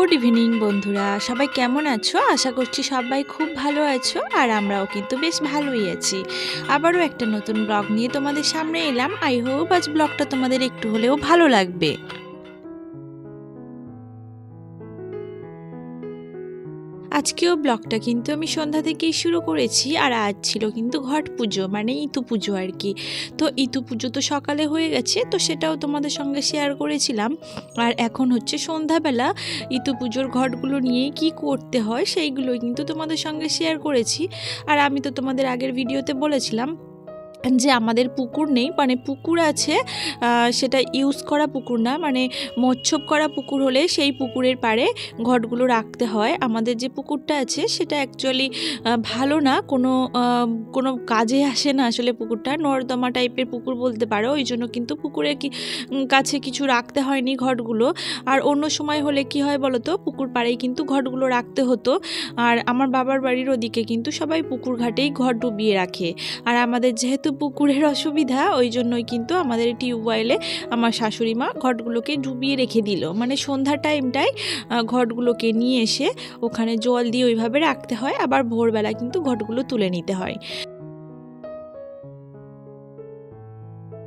Good evening, বন্ধুরা। সবাই কেমন আছো? আশা করছি সবাই খুব ভালো আছো আর আমরাও কিন্তু বেশ ভালোই আছি। আবারও একটা নতুন ব্লগ নিয়ে তোমাদের সামনে এলাম। আই হোপ আজ ব্লগটা তোমাদের একটু হলেও ভালো লাগবে। আজকেও ব্লগটা কিন্তু আমি সন্ধ্যা থেকেই শুরু করেছি আর আজ ছিল কিন্তু ঘট পুজো মানে ইতু পুজো আর কি। তো ইতু পুজো তো সকালে হয়ে গেছে, তো সেটাও তোমাদের সঙ্গে শেয়ার করেছিলাম। আর এখন হচ্ছে সন্ধ্যাবেলা, ইতু পুজোর ঘটগুলো নিয়ে কি করতে হয় সেইগুলো কিন্তু তোমাদের সঙ্গে শেয়ার করেছি। আর আমি তো তোমাদের আগের ভিডিওতে বলেছিলাম যে আমাদের পুকুর নেই মানে পুকুর আছে সেটা ইউজ করা পুকুর না মানে মচ্ছপ করা পুকুর হলে সেই পুকুরের পাড়ে ঘটগুলো রাখতে হয়। আমাদের যে পুকুরটা আছে, সেটা অ্যাকচুয়ালি ভালো না, কোনো কোনো কাজে আসে না আসলে পুকুরটা। নর্দমা টাইপের পুকুর বলতে পারো, ওই জন্য কিন্তু পুকুরে কি কাছে কিছু রাখতে হয়নি ঘটগুলো আর অন্য সময় হলে কি হয় বলো তো, পুকুর পাড়েই কিন্তু ঘটগুলো রাখতে হতো। আর আমার বাবার বাড়ির ওদিকে কিন্তু সবাই পুকুর ঘাটেই ঘট ডুবিয়ে রাখে। আর আমাদের যেহেতু পুকুরের অসুবিধা, ওই জন্যই কিন্তু আমাদের টিউবওয়েলে আমার শাশুড়ি মা ঘটগুলোকে ডুবিয়ে রেখে দিল। মানে সন্ধ্যা টাইমটায় ঘটগুলোকে নিয়ে এসে ওখানে জল দিয়ে ওইভাবে রাখতে হয়, আবার ভোরবেলা কিন্তু ঘটগুলো তুলে নিতে হয়।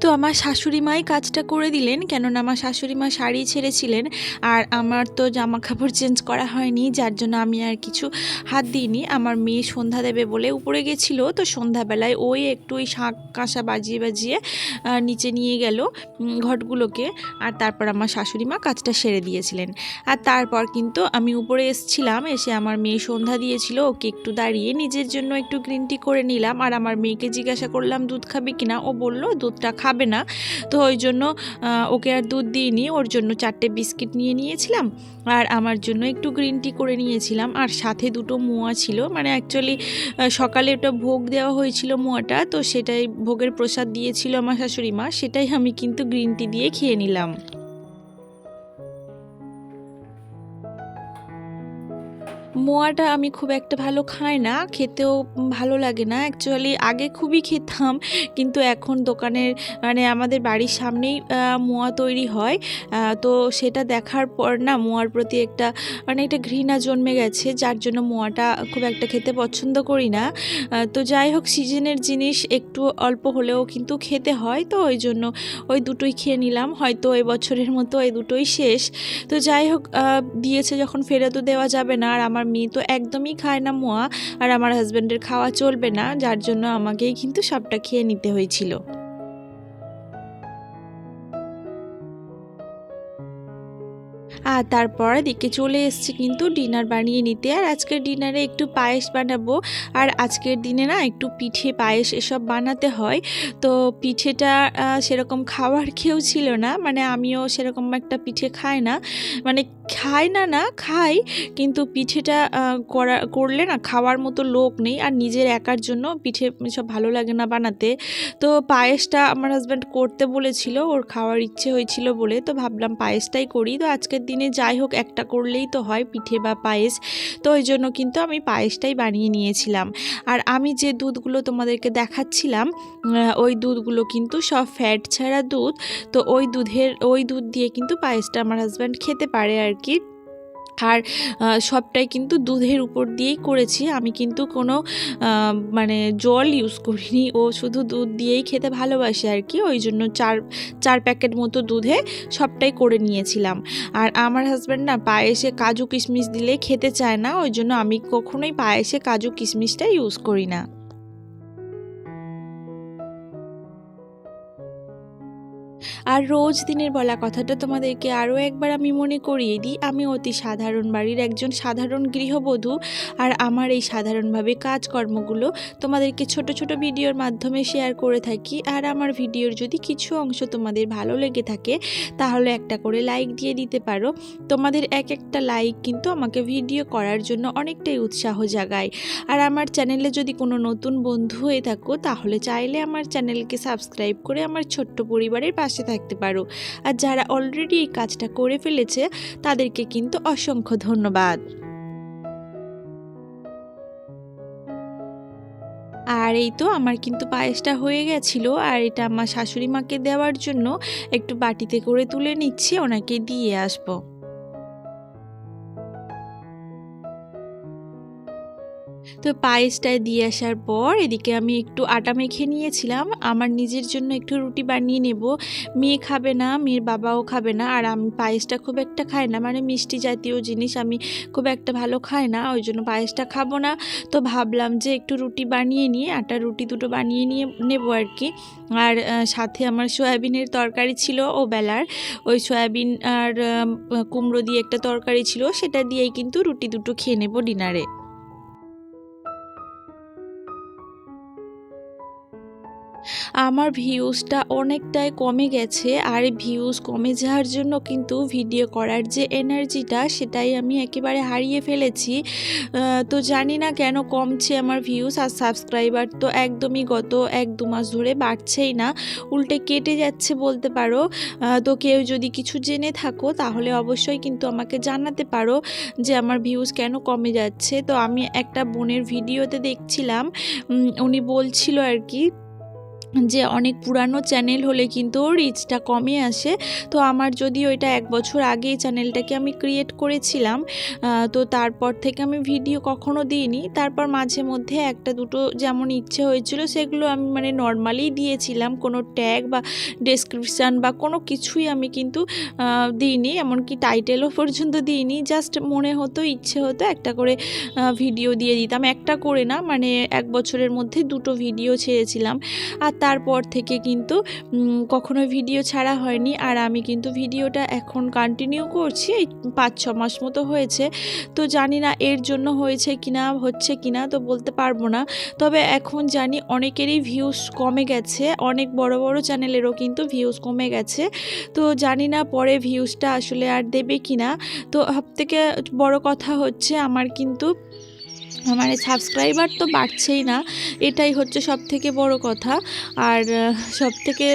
তো আমার শাশুড়ি মাই কাজটা করে দিলেন, কেননা আমার শাশুড়ি মা শাড়ি ছেড়েছিলেন আর আমার তো জামা কাপড় চেঞ্জ করা হয়নি, যার জন্য আমি আর কিছু হাত দিইনি। আমার মেয়ে সন্ধ্যা দেবে বলে উপরে গেছিল, তো সন্ধ্যাবেলায় ওই একটু ওই শাঁখ কাঁসা বাজিয়ে বাজিয়ে নিচে নিয়ে গেল ঘটগুলোকে আর তারপর আমার শাশুড়ি মা কাজটা সেরে দিয়েছিলেন। আর তারপর কিন্তু আমি উপরে এসছিলাম, এসে আমার মেয়ে সন্ধ্যা দিয়েছিল, ওকে একটু দাঁড়িয়ে নিজের জন্য একটু গ্রিন টি করে নিলাম। আর আমার মেয়েকে জিজ্ঞাসা করলাম, দুধ খাবে কিনা? ও বলল, দুধটা খাবে। না। তো ওই জন্য ওকে আর দুধ দিইনি। ওর জন্য চারটে বিস্কিট নিয়ে নিয়েছিলাম। আর আমার জন্য একটু গ্রিন টি করে নিয়েছিলাম। আর সাথে দুটো মোয়া ছিল। মানে অ্যাকচুয়ালি সকালে ওটা ভোগ দেওয়া হয়েছিল মোয়াটা। তো সেটাই ভোগের প্রসাদ দিয়েছিল আমার শাশুড়ি মা। সেটাই আমি কিন্তু গ্রিন টি দিয়ে খেয়ে নিলাম। মোয়াটা আমি খুব একটা ভালো খাই না, খেতেও ভালো লাগে না। অ্যাকচুয়ালি আগে খুবই খেতাম, কিন্তু এখন দোকানের মানে আমাদের বাড়ির সামনেই মোয়া তৈরি হয়। তো সেটা দেখার পর না মোয়ার প্রতি একটা মানে একটা ঘৃণা জন্মে গেছে, যার জন্য মোয়াটা খুব একটা খেতে পছন্দ করি না। তো যাই হোক, সিজনের জিনিস একটু অল্প হলেও কিন্তু খেতে হয়, তো ওই জন্য ওই দুটোই খেয়ে নিলাম। হয়তো এই বছরের মতো এই দুটোই শেষ। তো যাই হোক দিয়েছে যখন ফেরতও দেওয়া যাবে না, আর আমার মেয়ে তো একদমই খায় না মোয়া, আর আমার হাজব্যান্ডের খাওয়া চলবে না, যার জন্য আমাকেই কিন্তু সবটা খেয়ে নিতে হয়েছিল। আর তারপর দিকে চলে এসেছি কিন্তু ডিনার বানিয়ে নিতে। আর আজকের ডিনারে একটু পায়েস বানাবো। আর আজকের দিনে না একটু পিঠে, পায়েস এসব বানাতে হয়। তো পিঠেটা সেরকম খাওয়ার কেউ ছিল না। মানে আমিও সেরকম একটা পিঠে খাই না। মানে খাই না না, খাই। কিন্তু পিঠেটা করা, করলে না খাওয়ার মতো লোক নেই। আর নিজের একার জন্য পিঠে সব ভালো লাগে না বানাতে। তো পায়েসটা আমার হাজব্যান্ড করতে বলেছিল। ওর খাওয়ার ইচ্ছে হয়েছিল বলে। তো ভাবলাম পায়েসটাই করি। তো আজকের যাই হোক একটা করলেই তো হয় পিঠে বা পায়েস। তো ওই জন্য কিন্তু আমি পায়েসটাই বানিয়ে নিয়েছিলাম। আর আমি যে দুধগুলো তোমাদেরকে দেখাচ্ছিলাম ওই দুধগুলো কিন্তু সব ফ্যাট ছাড়া দুধ। তো ওই দুধের, ওই দুধ দিয়ে কিন্তু পায়েসটা আমার হাজব্যান্ড খেতে পারে আর কি। আর সবটাই কিন্তু দুধের উপর দিয়েই করেছি। আমি কিন্তু কোনো মানে জল ইউজ করিনি। ও শুধু দুধ দিয়েই খেতে ভালোবাসে আর কি। ওই জন্য চার চার প্যাকেট মতো দুধে সবটাই করে নিয়েছিলাম। আর আমার হাজব্যান্ড না পায়েসে কাজু কিশমিশ দিলে খেতে চায় না। ওই জন্য আমি কখনোই পায়েসে কাজু কিশমিশটা ইউজ করি না। আর রোজ দিনের বলা কথাটা তোমাদেরকে আরও একবার আমি মনে করিয়ে দিই, আমি অতি সাধারণ বাড়ির একজন সাধারণ গৃহবধূ আর আমার এই সাধারণভাবে কাজকর্মগুলো তোমাদেরকে ছোট ছোট ভিডিওর মাধ্যমে শেয়ার করে থাকি। আর আমার ভিডিওর যদি কিছু অংশ তোমাদের ভালো লেগে থাকে, তাহলে একটা করে লাইক দিয়ে দিতে পারো। তোমাদের এক একটা লাইক কিন্তু আমাকে ভিডিও করার জন্য অনেকটাই উৎসাহ জাগায়। আর আমার চ্যানেলে যদি কোনো নতুন বন্ধু হয়ে থাকো, তাহলে চাইলে আমার চ্যানেলকে সাবস্ক্রাইব করে আমার ছোট্ট পরিবারের পাশে থাকতে পারো। আর যারা অলরেডি এই কাজটা করে ফেলেছে, তাদেরকে কিন্তু অসংখ্য ধন্যবাদ। আর এই তো আমার কিন্তু পায়েসটা হয়ে গেছিল, আর এটা আমার শাশুড়ি মাকে দেওয়ার জন্য একটু বাটিতে করে তুলে নিচ্ছি, ওনাকে দিয়ে আসব। তো পায়েসটায় দিয়ে আসার পর এদিকে আমি একটু আটা মেখে নিয়েছিলাম। আমার নিজের জন্য একটু রুটি বানিয়ে নেব। মেয়ে খাবে না, মেয়ের বাবাও খাবে না। আর আমি পায়েসটা খুব একটা খাই না। মানে মিষ্টি জাতীয় জিনিস আমি খুব একটা ভালো খাই না। ওই জন্য পায়েসটা খাব না। তো ভাবলাম যে একটু রুটি বানিয়ে নিয়ে আটা, রুটি দুটো বানিয়ে নিয়ে নেব আর কি। আর সাথে আমার সয়াবিনের তরকারি ছিল ও বেলার। ওই সয়াবিন আর কুমড়ো দিয়ে একটা তরকারি ছিল। সেটা দিয়েই কিন্তু রুটি দুটো খেয়ে নেব ডিনারে। আমার ভিউজটা অনেকটাই কমে গেছে আর ভিউজ কমে যাওয়ার জন্য কিন্তু ভিডিও করার যে এনার্জিটা সেটাই আমি একেবারে হারিয়ে ফেলেছি। তো জানি না কেন কমছে আমার ভিউজ আর সাবস্ক্রাইবার তো একদমই গত এক দু মাস ধরে বাড়ছেই না, উল্টে কেটে যাচ্ছে বলতে পারো। তো কেউ যদি কিছু জেনে থাকো তাহলে অবশ্যই কিন্তু আমাকে জানাতে পারো যে আমার ভিউজ কেন কমে যাচ্ছে। তো আমি একটা বোনের ভিডিওতে দেখছিলাম উনি বলছিল আর কি যে অনেক পুরানো চ্যানেল হলে কিন্তু রিচটা কমে আসে। তো আমার যদি ওইটা এক বছর আগে চ্যানেলটাকে আমি ক্রিয়েট করেছিলাম তো তারপর থেকে আমি ভিডিও কখনো দিইনি। তারপর মাঝে মধ্যে একটা দুটো যেমন ইচ্ছে হয়েছিল, সেগুলো আমি মানে নর্মালি দিয়েছিলাম। কোনো ট্যাগ বা ডেসক্রিপশান বা কোনো কিছুই আমি কিন্তু দিইনি। এমনকি টাইটেলও পর্যন্ত দিইনি। জাস্ট মনে হতো, ইচ্ছে হতো একটা করে ভিডিও দিয়ে দিতাম। একটা করে না মানে এক বছরের মধ্যে দুটো ভিডিও ছেড়েছিলাম। আর তারপর থেকে কিন্তু কখনো ভিডিও ছাড়া হয়নি। আর আমি কিন্তু ভিডিওটা এখন কন্টিনিউ করছি, এই পাঁচ, ছ মাস মতো হয়েছে। তো জানি না এর জন্য হয়েছে কিনা, হচ্ছে কিনা, তো বলতে পারব না। তবে এখন জানি অনেকেরই ভিউজ কমে গেছে, অনেক বড় বড় চ্যানেলেরও কিন্তু ভিউজ কমে গেছে। তো জানি না পরে ভিউজটা আসলে আর দেবে কিনা। তো সব থেকে বড় কথা হচ্ছে, আমার কিন্তু মানে সাবস্ক্রাইবার তো বাড়ছেই না, এটাই হচ্ছে সব থেকে বড় কথা। আর সব থেকে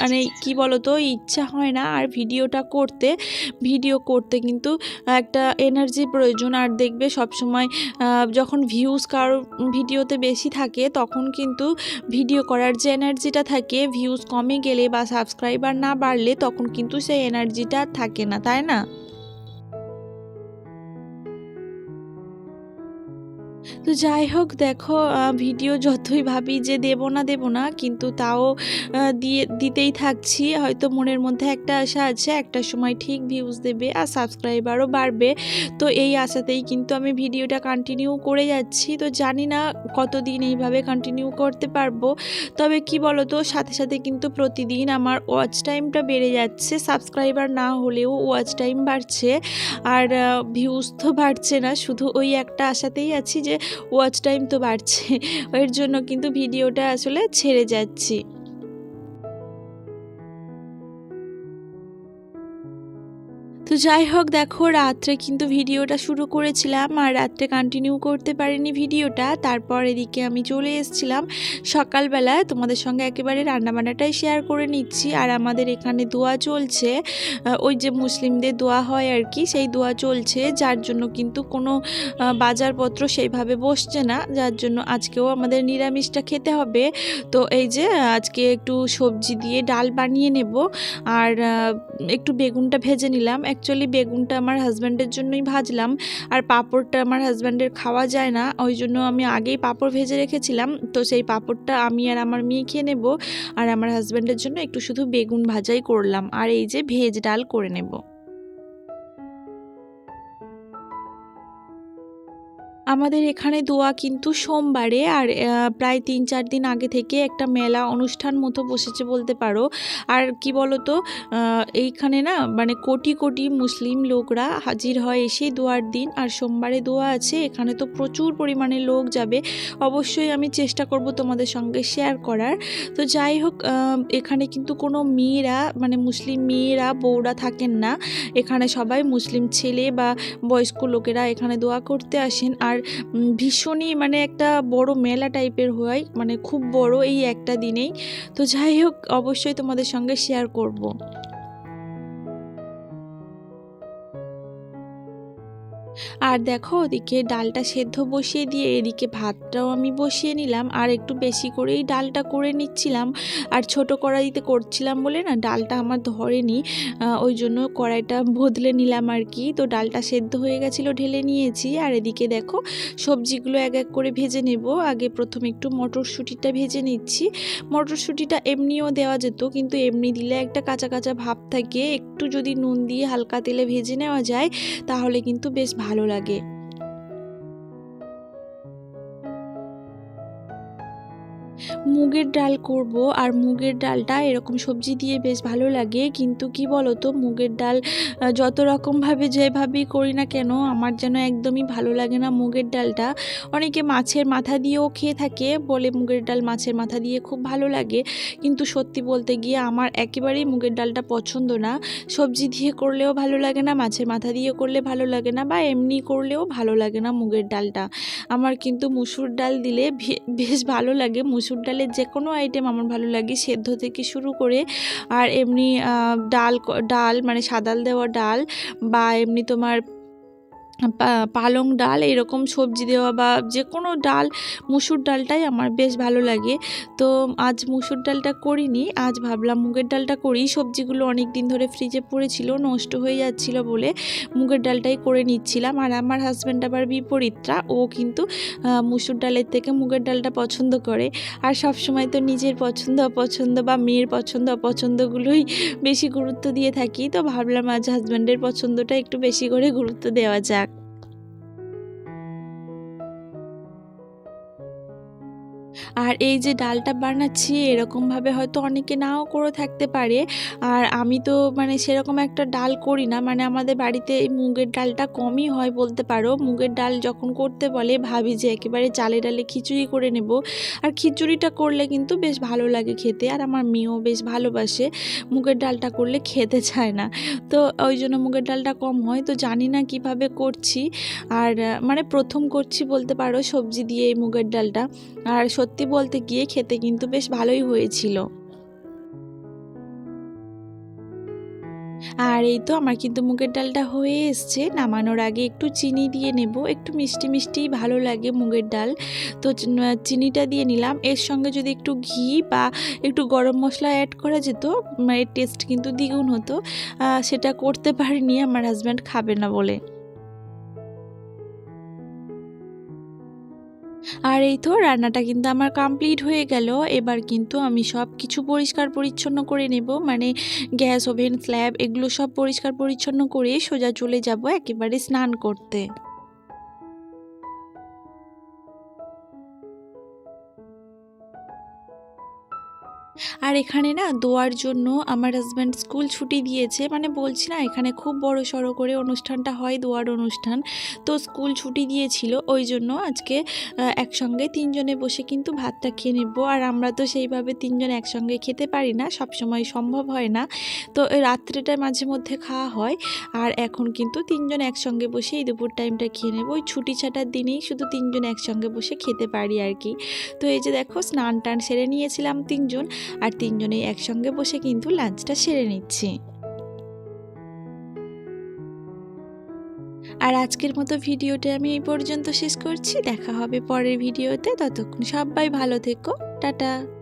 মানে কি বলো তো ইচ্ছা হয় না আর ভিডিওটা করতে। ভিডিও করতে কিন্তু একটা এনার্জি প্রয়োজন। আর দেখবে সব সময় যখন ভিউজ কারও ভিডিওতে বেশি থাকে, তখন কিন্তু ভিডিও করার যে এনার্জিটা থাকে ভিউজ কমে গেলে বা সাবস্ক্রাইবার না বাড়লে, তখন কিন্তু সেই এনার্জিটা থাকে না, তাই না? তো যাই হোক, দেখো ভিডিও যতই ভাবি যে দেব না দেব না, কিন্তু তাও দিয়ে, দিতেই থাকছি। হয়তো মনের মধ্যে একটা আশা আছে, একটা সময় ঠিক ভিউজ দেবে আর সাবস্ক্রাইবারও বাড়বে। তো এই আশাতেই কিন্তু আমি ভিডিওটা কন্টিনিউ করে যাচ্ছি। তো জানি না কতদিন এইভাবে কন্টিনিউ করতে পারব। তবে কি বলো তো সাথে সাথে কিন্তু প্রতিদিন আমার ওয়াচ টাইমটা বেড়ে যাচ্ছে। সাবস্ক্রাইবার না হলেও ওয়াচ টাইম বাড়ছে। আর ভিউজ তো বাড়ছে না। শুধু ওই একটা আশাতেই আছি যে ওয়াচ টাইম তো বাড়ছে। এর জন্য কিন্তু ভিডিওটা আসলে ছেড়ে যাচ্ছি। তো যাই হোক, দেখো রাত্রে কিন্তু ভিডিওটা শুরু করেছিলাম আর রাত্রে কন্টিনিউ করতে পারিনি ভিডিওটা। তারপর এদিকে আমি চলে এসেছিলাম সকালবেলা। তোমাদের সঙ্গে একেবারে রান্নাবান্নাটাই শেয়ার করে নিচ্ছি। আর আমাদের এখানে দোয়া চলছে ওই যে মুসলিমদের দোয়া হয় আর কি, সেই দোয়া চলছে। যার জন্য কিন্তু কোনো বাজারপত্র সেইভাবে বসছে না। যার জন্য আজকেও আমাদের নিরামিষটা খেতে হবে। তো এই যে আজকে একটু সবজি দিয়ে ডাল বানিয়ে নেব। আর একটু বেগুনটা ভেজে নিলাম। অ্যাকচুয়ালি বেগুনটা আমার হাজব্যান্ডের জন্যই ভাজলাম। আর পাঁপড়টা আমার হাজব্যান্ডের খাওয়া যায় না, ওই জন্য আমি আগেই পাঁপড় ভেজে রেখেছিলাম। তো সেই পাঁপড়টা আমি আর আমার মেয়ে খেয়ে নেব, আর আমার হাজব্যান্ডের জন্য একটু শুধু বেগুন ভাজাই করলাম। আর এই যে ভেজ ডাল করে নেব। আমাদের এখানে দোয়া কিন্তু সোমবারে আর প্রায় তিন চার দিন আগে থেকে একটা মেলা অনুষ্ঠান মতো বসেছে বলতে পারো। আর কি বলতো এইখানে না মানে কোটি কোটি মুসলিম লোকরা হাজির হয় এসে দোয়ার দিন। আর সোমবারে দোয়া আছে, এখানে তো প্রচুর পরিমাণে লোক যাবে। অবশ্যই আমি চেষ্টা করব তোমাদের সঙ্গে শেয়ার করার। তো যাই হোক এখানে কিন্তু কোনো মেয়েরা মানে মুসলিম মেয়েরা, বউরা থাকেন না। এখানে সবাই মুসলিম ছেলে বা বয়স্ক লোকেরা এখানে দোয়া করতে আসেন। আর ভীষণই মানে একটা বড় মেলা টাইপের হয় মানে খুব বড় এই একটা দিনেই তো যাই হোক, অবশ্যই তোমাদের সঙ্গে শেয়ার করব। আর দেখো ওদিকে ডালটা সেদ্ধ বসিয়ে দিয়ে এদিকে ভাতটাও আমি বসিয়ে নিলাম আর একটু বেশি করেই ডালটা করে নিচ্ছিলাম। আর ছোট কড়াইতে করছিলাম বলে না, ডালটা আমার ধরেনি। ওই জন্য কড়াইটা বদলে নিলাম আর কি। তো ডালটা সেদ্ধ হয়ে গেছিল, ঢেলে নিয়েছি। আর এদিকে দেখো সবজিগুলো এক এক করে ভেজে নেব। আগে প্রথমে একটু মটরশুঁটিটা ভেজে নিচ্ছি। মটরশুঁটিটা এমনিও দেওয়া যেত, কিন্তু এমনি দিলে একটা কাঁচা কাঁচা ভাব থাকে। একটু যদি নুন দিয়ে হালকা তেলে ভেজে নেওয়া যায়, তাহলে কিন্তু বেশ লাগে। মুগের ডাল করব আর মুগের ডালটা এরকম সবজি দিয়ে বেশ ভালো লাগে। কিন্তু কি বলো তো মুগের ডাল যত রকমভাবে যেভাবেই করি না কেন, আমার যেন একদমই ভালো লাগে না মুগের ডালটা। অনেকে মাছের মাথা দিয়েও খেয়ে থাকে, বলে মুগের ডাল মাছের মাথা দিয়ে খুব ভালো লাগে। কিন্তু সত্যি বলতে গিয়ে আমার একেবারেই মুগের ডালটা পছন্দ না। সবজি দিয়ে করলেও ভালো লাগে না, মাছের মাথা দিয়ে করলে ভালো লাগে না, বা এমনি করলেও ভালো লাগে না মুগের ডালটা। আমার কিন্তু মুসুর ডাল দিলে বেশ ভালো লাগে, মুসুর ডালের যে কোনো আইটেম আমার ভালো লাগে, সেদ্ধ থেকে শুরু করে আর এমনি ডাল ডাল মানে সাদাল দেওয়া ডাল বা এমনি তোমার পালং ডাল, এরকম সবজি দেওয়া বা যে কোনো ডাল, মুসুর ডালটাই আমার বেশ ভালো লাগে। তো আজ মুসুর ডালটা করিনি, আজ ভাবলাম মুগের ডালটা করি। সবজিগুলো অনেক দিন ধরে ফ্রিজে পড়েছিল, নষ্ট হয়ে যাচ্ছিল বলে মুগের ডালটাই করে নিচ্ছিলাম। আর আমার হাজব্যান্ড আবার বিপরীতটা, ও কিন্তু মুসুর ডালের থেকে মুগের ডালটা পছন্দ করে। আর সব সময় তো নিজের পছন্দ, অপছন্দ বা মেয়ের পছন্দ, অপছন্দগুলোই বেশি গুরুত্ব দিয়ে থাকি। তো ভাবলাম আজ হাজব্যান্ডের পছন্দটা একটু বেশি করে গুরুত্ব দেওয়া যাক। আর এই যে ডালটা বানাচ্ছি, এরকমভাবে হয়তো অনেকে নাও করে থাকতে পারে। আর আমি তো মানে সেরকম একটা ডাল করি না মানে আমাদের বাড়িতে এই মুগের ডালটা কমই হয় বলতে পারো। মুগের ডাল যখন করতে বলে, ভাবি যে একেবারে চালে ডালে খিচুড়ি করে নেব। আর খিচুড়িটা করলে কিন্তু বেশ ভালো লাগে খেতে, আর আমার মেয়েও বেশ ভালোবাসে। মুগের ডালটা করলে খেতে চায় না। তো ওই জন্য মুগের ডালটা কম হয়। তো জানি না কীভাবে করছি। আর মানে প্রথম করছি বলতে পারো সবজি দিয়ে এই মুগের ডালটা। আর সত্যি বলতে গিয়ে খেতে কিন্তু বেশ ভালোই হয়েছিল। আর এই তো আমার কিন্তু মুগের ডালটা হয়ে এসছে। নামানোর আগে একটু চিনি দিয়ে নেব। একটু মিষ্টি মিষ্টি ভালো লাগে মুগের ডাল। তো চিনিটা দিয়ে নিলাম। এর সঙ্গে যদি একটু ঘি বা একটু গরম মশলা অ্যাড করা যেত এর টেস্ট কিন্তু দ্বিগুণ হতো। সেটা করতে পারিনি। আমার হাজব্যান্ড খাবে না বলে। আর এই তো রান্নাটা কিন্তু আমার কমপ্লিট হয়ে গেল। এবার কিন্তু আমি সব কিছু পরিষ্কার পরিচ্ছন্ন করে নেব। মানে গ্যাস ওভেন স্ল্যাব এগুলো সব পরিষ্কার পরিচ্ছন্ন করে সোজা চলে যাব একেবারে স্নান করতে। আর এখানে না দোয়ার জন্য আমার হাজব্যান্ড স্কুল ছুটি দিয়েছে। মানে বলছি না, এখানে খুব বড় সড়ো করে অনুষ্ঠানটা হয়, দোয়ার অনুষ্ঠান। তো স্কুল ছুটি দিয়েছিল, ওই জন্য আজকে একসঙ্গে তিনজনে বসে কিন্তু ভাতটা খেয়ে নেব। আর আমরা তো সেইভাবে তিনজন একসঙ্গে খেতে পারি না সব সময় সম্ভব হয় না। তো এই রাত্রেটা মাঝে মধ্যে খাওয়া হয়। আর এখন কিন্তু তিনজন একসঙ্গে বসে এই দুপুর টাইমটা খেয়ে নেব। ওই ছুটি ছাটার দিনেই শুধু তিনজন একসঙ্গে বসে খেতে পারি আর কি। তো এই যে দেখো স্নান টান সেরে নিয়েছিলাম তিনজন। আর তিনজনেই একসঙ্গে বসে কিন্তু লাঞ্চটা সেরে নিচ্ছি। আর আজকের মতো ভিডিওটা আমি এই পর্যন্ত শেষ করছি। দেখা হবে পরের ভিডিওতে। ততক্ষণ সবাই ভালো থেকো। টাটা।